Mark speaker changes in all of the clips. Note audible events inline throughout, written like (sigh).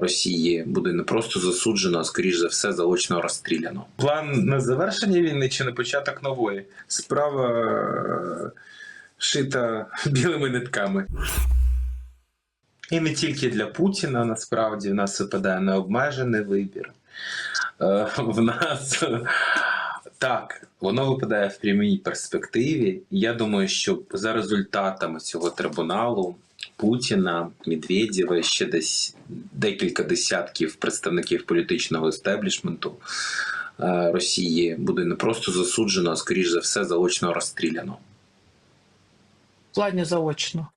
Speaker 1: Росії буде не просто засуджено, а скоріш за все заочно розстріляно. План на завершення війни чи на початок нової справа е, шита (laughs) білими нитками. І не тільки для Путіна, насправді в нас випадає необмежений вибір. Е, В нас (laughs) так, воно випадає в прямій перспективі. Я думаю, що за результатами цього трибуналу Путіна, Медведєва, ще десь декілька десятків представників політичного естеблішменту е, Росії буде не просто засуджено, а скоріш за все заочно розстріляно.
Speaker 2: Плані заочно.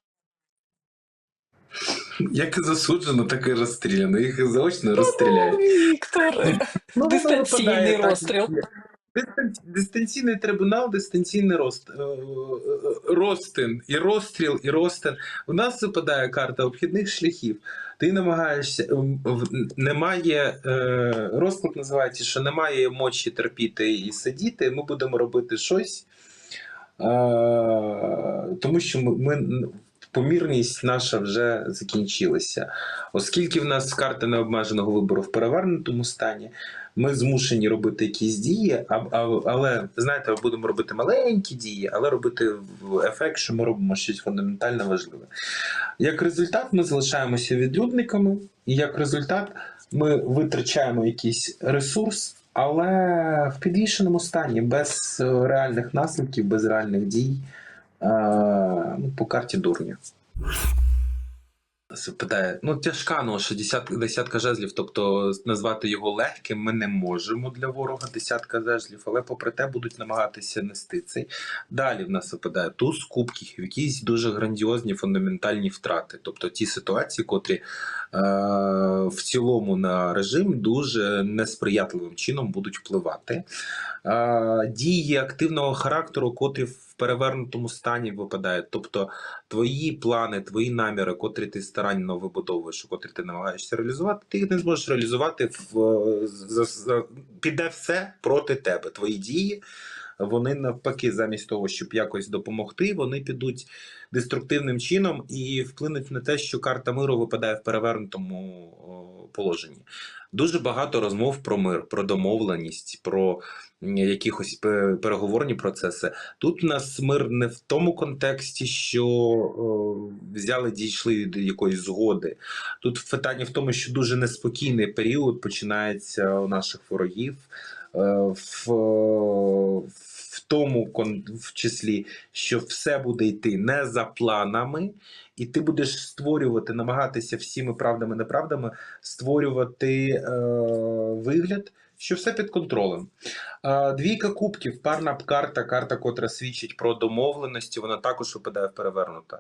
Speaker 1: Як і засуджено, так і розстріляно. Їх заочно розстріляють.
Speaker 2: Віктор,
Speaker 1: Ну,
Speaker 2: дистанційний розстріл.
Speaker 1: Дистан- Дистанційний трибунал, дистанційний рост, е, е, ростин, і розстріл, і ростин. У нас випадає карта обхідних шляхів. Ти намагаєшся, ем, немає е, розклад називається, що немає мочі терпіти і сидіти. Ми будемо робити щось, е, тому що ми помірність наша вже закінчилася. Оскільки в нас карта необмеженого вибору в перевернутому стані, ми змушені робити якісь дії, а, а, але знаєте, ми будемо робити маленькі дії, але робити в ефект, що ми робимо щось фундаментально важливе. Як результат, ми залишаємося відлюдниками, і як результат, ми витрачаємо якийсь ресурс, але в підвішеному стані, без е, реальних наслідків, без реальних дій. Е, ну, по карті дурня. Питає, ну тяжка ноша, десятка, десятка жезлів, тобто назвати його легким ми не можемо для ворога десятка жезлів, але попри те будуть намагатися нести цей. Далі в нас випадає туз кубків, якісь дуже грандіозні фундаментальні втрати. Тобто ті ситуації, котрі е, в цілому на режим дуже несприятливим чином будуть впливати. Е, дії активного характеру, котрі перевернутому стані випадають. Тобто твої плани, твої наміри, котрі ти старанно вибудовуєш, котрі ти намагаєшся реалізувати, ти їх не зможеш реалізувати в за, за, піде все проти тебе. Твої дії. Вони навпаки, замість того, щоб якось допомогти, вони підуть деструктивним чином і вплинуть на те, що карта миру випадає в перевернутому положенні. Дуже багато розмов про мир, про домовленість, про якихось переговорні процеси. Тут у нас мир не в тому контексті, що о, взяли, дійшли до якоїсь згоди. Тут питання в тому, що дуже неспокійний період починається у наших ворогів. е, В, в тому в числі, що все буде йти не за планами, і ти будеш створювати, намагатися всіми правдами неправдами створювати е, вигляд, що все під контролем. Двійка кубків, парна карта, карта, котра свідчить про домовленості, вона також випадає в перевернута.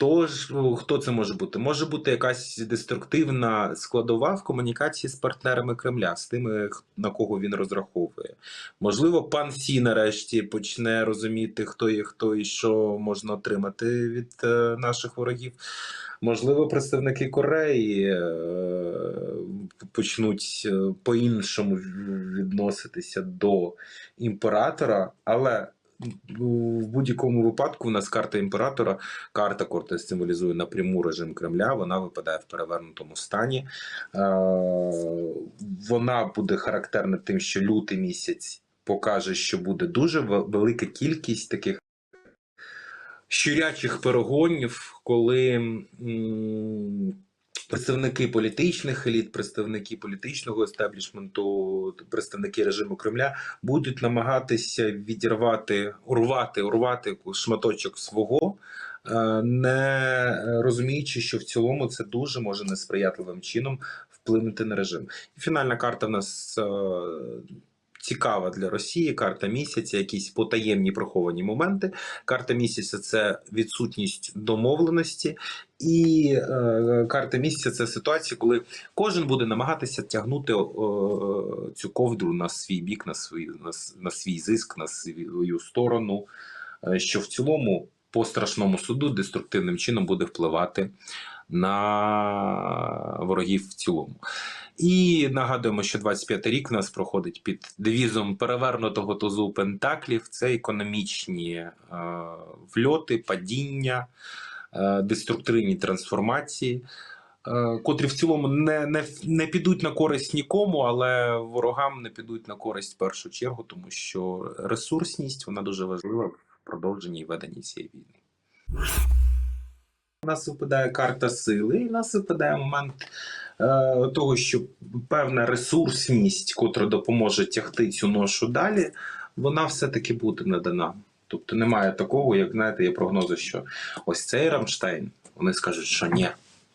Speaker 1: Тож, ну, хто це може бути? Може бути якась деструктивна складова в комунікації з партнерами Кремля, з тими, на кого він розраховує. Можливо, пан Сі нарешті почне розуміти, хто є хто і що можна отримати від е, наших ворогів. Можливо, представники Кореї е, почнуть е, по-іншому відноситися до імператора, але в будь-якому випадку у нас карта імператора, карта, котра символізує напряму режим Кремля, вона випадає в перевернутому стані. Е, Вона буде характерна тим, що лютий місяць покаже, що буде дуже велика кількість таких щурячих перегонів, коли представники політичних еліт, представники політичного естеблішменту, представники режиму Кремля будуть намагатися відірвати, урвати, урвати шматочок свого. е, Не розуміючи, що в цілому це дуже може несприятливим чином вплинути на режим. І фінальна карта в нас е, цікава для Росії. Карта місяця, якісь потаємні приховані моменти. Карта місяця це відсутність домовленості, і е, карта місяця це ситуація, коли кожен буде намагатися тягнути е, цю ковдру на свій бік, на свій, на, на свій зиск, на свою сторону, е, що в цілому по страшному суду деструктивним чином буде впливати на ворогів в цілому. І нагадуємо, що 25 рік у нас проходить під девізом перевернутого тузу Пентаклів. Це економічні е, вльоти, падіння, е, деструктивні трансформації. е, котрі в цілому не, не, не підуть на користь нікому, але ворогам не підуть на користь в першу чергу, тому що ресурсність вона дуже важлива в продовженні і веденні цієї війни. У нас випадає карта сили, і у нас випадає момент того, що певна ресурсність, котра допоможе тягти цю ношу далі, вона все-таки буде надана. Тобто немає такого, як знаєте, є прогнози, що ось цей Рамштайн, вони скажуть, що ні,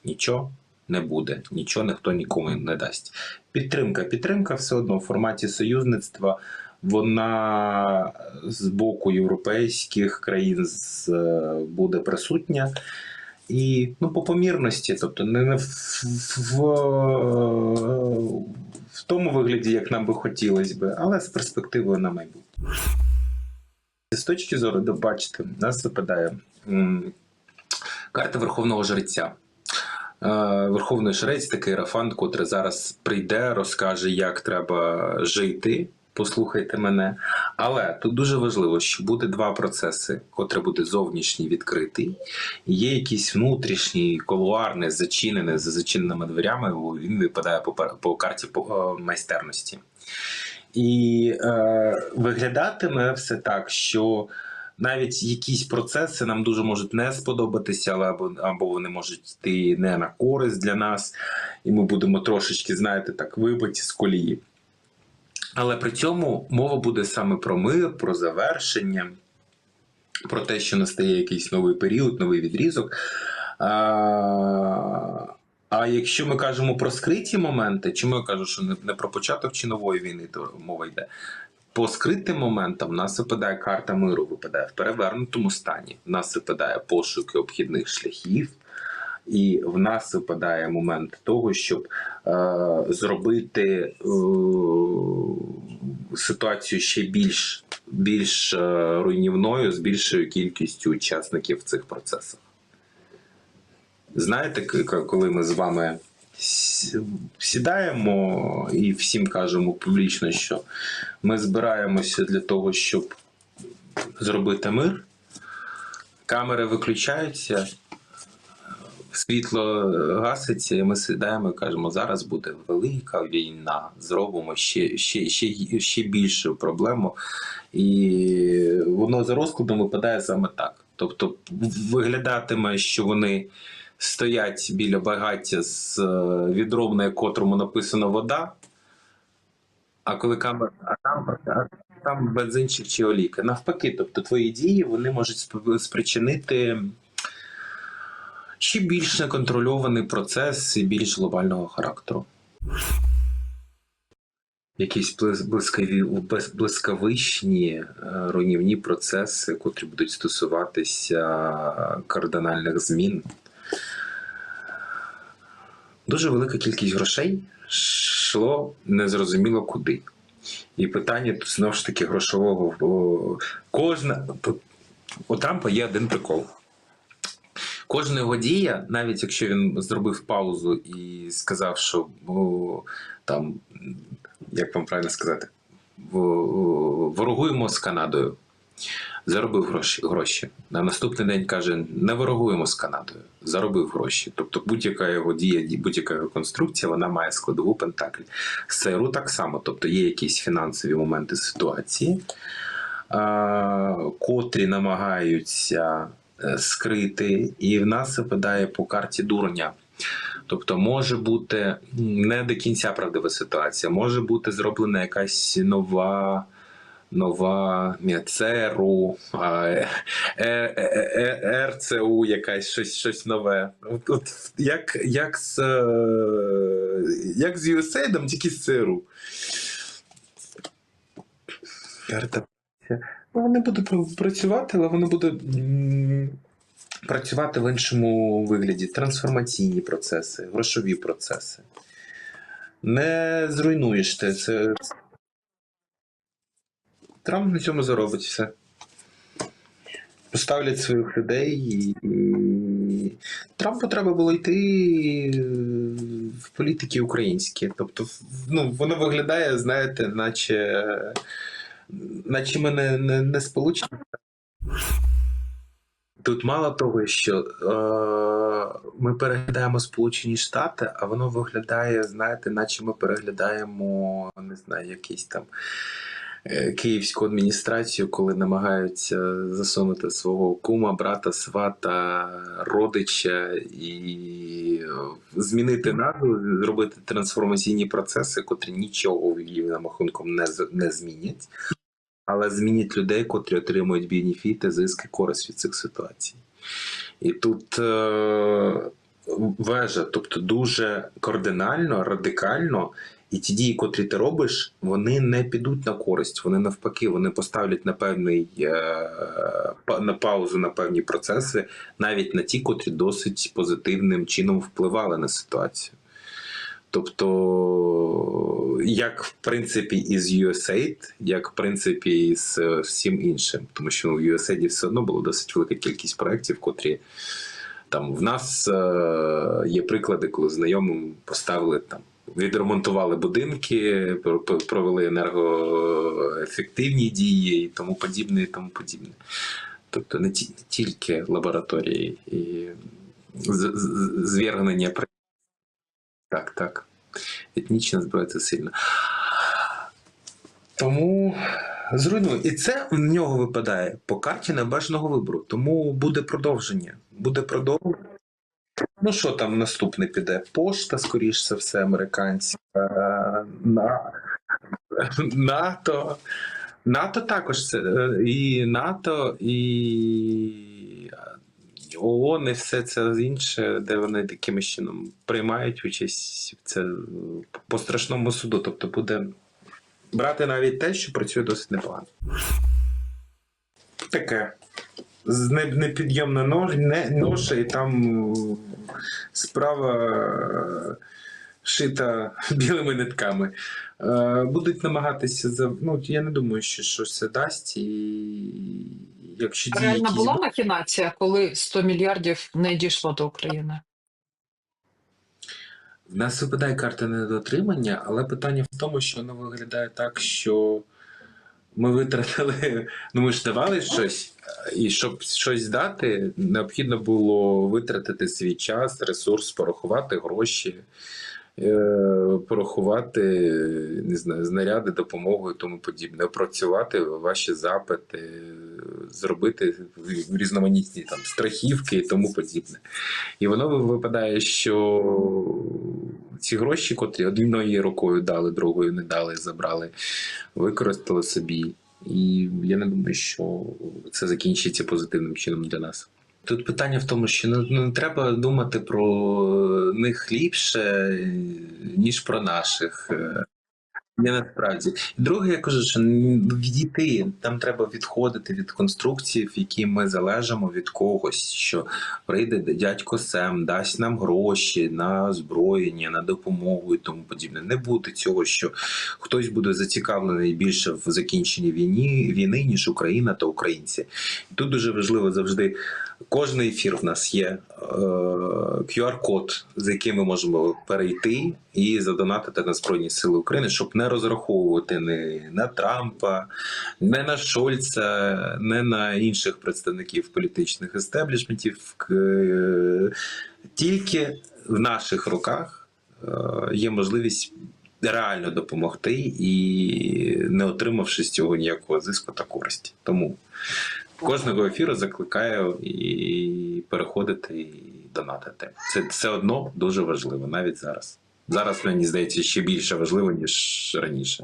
Speaker 1: нічого не буде, нічого ніхто нікому не дасть. Підтримка, підтримка все одно в форматі союзництва. Вона з боку європейських країн е, буде присутня. І ну, по помірності, тобто не, в, в, в тому вигляді, як нам би хотілося би, але з перспективою на майбутнє. З точки зору, де бачите, у нас випадає карта Верховного Жреця. Е, Верховний жрець такий рафан, котрий зараз прийде, розкаже, як треба жити. Послухайте мене. Але тут дуже важливо, що буде два процеси, котрий буде зовнішній відкритий, є якийсь внутрішній, колуарний, зачинений за зачиненими дверями. Він випадає по, карті е, майстерності. І е, виглядатиме все так, що навіть якісь процеси нам дуже можуть не сподобатися, але або, або вони можуть йти не на користь для нас, і ми будемо трошечки, знаєте, так, вибиті з колії. Але при цьому мова буде саме про мир, про завершення, про те, що настає якийсь новий період, новий відрізок. А, а якщо ми кажемо про скриті моменти, чому я кажу, що не, про початок чи нової війни то мова йде? По скритим моментам в нас випадає карта миру, випадає в перевернутому стані. В нас випадає пошуки обхідних шляхів, і в нас випадає момент того, щоб е, зробити е, ситуацію ще більш, більш е, руйнівною з більшою кількістю учасників в цих процесах. Знаєте, коли ми з вами сідаємо і всім кажемо публічно, що ми збираємося для того, щоб зробити мир, камери виключаються, світло гаситься, і ми сідаємо і кажемо, зараз буде велика війна, зробимо ще, ще, ще, ще більшу проблему. І воно за розкладом випадає саме так. Тобто виглядатиме, що вони стоять біля багаття з е, відром, на котрому написано вода. А коли камера, а там, там бензинчик чи олійка. Навпаки, тобто твої дії вони можуть спричинити ще більш неконтрольований процес більш глобального характеру. Якісь блискавичні е, руйнівні процеси, котрі будуть стосуватися кардинальних змін. Дуже велика кількість грошей йшло незрозуміло куди. І питання тут знову ж таки грошового. Кожна. У Трампа є один прикол. Кожна його дія, навіть якщо він зробив паузу і сказав, що о, там, як вам правильно сказати, ворогуємо з Канадою. Заробив гроші, гроші. На наступний день каже: не ворогуємо з Канадою, заробив гроші. Тобто будь-яка його дія, будь-яка його конструкція, вона має складову пентаклі. З ЦРУ так само, тобто є якісь фінансові моменти ситуації, котрі намагаються е, скрити, і в нас випадає по карті дурня. Тобто може бути не до кінця правдива ситуація, може бути зроблена якась нова. Нова а, е, е, РЦУ, якась щось, щось нове. От, як, як з, як з USAID, тільки з ЦРУ. Ну, вони будуть працювати, але вони будуть м, працювати в іншому вигляді. Трансформаційні процеси, грошові процеси. Не зруйнуєш ти це. Трамп на цьому заробить все. Поставлять своїх людей і. Трампу треба було йти в політики українські. Тобто, ну, воно виглядає, знаєте, наче, наче ми не, не, не сполучені. Тут мало того, що е, ми переглядаємо Сполучені Штати, а воно виглядає, знаєте, наче ми переглядаємо, не знаю, якийсь там київську адміністрацію, коли намагаються засунути свого кума, брата, свата, родича і е, змінити назву, зробити трансформаційні процеси, котрі нічого в її рахунком не, не змінять. Але змінять людей, котрі отримують бенефіти, зиски, користь від цих ситуацій. І тут е, вежа, тобто дуже кардинально, радикально, і ті дії, котрі ти робиш, вони не підуть на користь. Вони навпаки, вони поставлять на певний е, на паузу на певні процеси, навіть на ті, котрі досить позитивним чином впливали на ситуацію. Тобто, як в принципі із USAID, як в принципі із е, всім іншим, тому що в USAID все одно було досить велика кількість проєктів, котрі там в нас е, є приклади, коли знайомим поставили там. Відремонтували будинки, про- про- провели енергоефективні дії і тому подібне, і тому подібне. Тобто не, ті, не тільки лабораторії і звергнення так, так. Етнічна зброя це сильно. Тому зруйнує. І це в нього випадає по карті небажаного вибору. Тому буде продовження. Буде продовження. Ну що там наступне піде? Пошта, скоріш за все, американська, е, на, НАТО. НАТО також це е, і НАТО, і ООН, і все це інше, де вони таким чином приймають участь це по страшному суду. Тобто буде брати навіть те, що працює досить непогано. Таке. З непідйомна ноша, і там справа е, шита (laughs) білими нитками. Е, Будуть намагатися за. Ну, я не думаю, що щось це дасть. І якщо дії
Speaker 2: Реально
Speaker 1: якісь
Speaker 2: була махінація, коли 100 мільярдів не дійшло до України.
Speaker 1: В нас випадає карта недотримання, але питання в тому, що воно виглядає так, що ми витратили, (laughs) ну ми ж давали щось, і щоб щось дати, необхідно було витратити свій час, ресурс, порахувати гроші, е, порахувати не знаю, знаряди, допомогу і тому подібне, опрацювати ваші запити, зробити різноманітні там страхівки і тому подібне. І воно випадає, що ці гроші, котрі однією рукою дали, другою не дали, забрали, використали собі. І я не думаю, що це закінчиться позитивним чином для нас. Тут питання в тому, що ну, не треба думати про них ліпше, ніж про наших. Я насправді. Друге, я кажу, що відійти, там треба відходити від конструкцій, які ми залежимо від когось, що прийде дядько Сем, дасть нам гроші на озброєння, на допомогу і тому подібне. Не буде цього, що хтось буде зацікавлений більше в закінченні війни, війни ніж Україна та українці. Тут дуже важливо завжди. Кожний ефір в нас є е, QR-код, за яким ми можемо перейти і задонатити на Збройні Сили України, щоб не розраховувати не на Трампа, не на Шольца, не на інших представників політичних естеблішментів. К- Тільки в наших руках е, є можливість реально допомогти і не отримавши з цього ніякого зиску та користі. Тому кожного ефіру закликаю і переходити і донатити. Це все одно дуже важливо, навіть зараз. Зараз мені здається ще більше важливо, ніж раніше.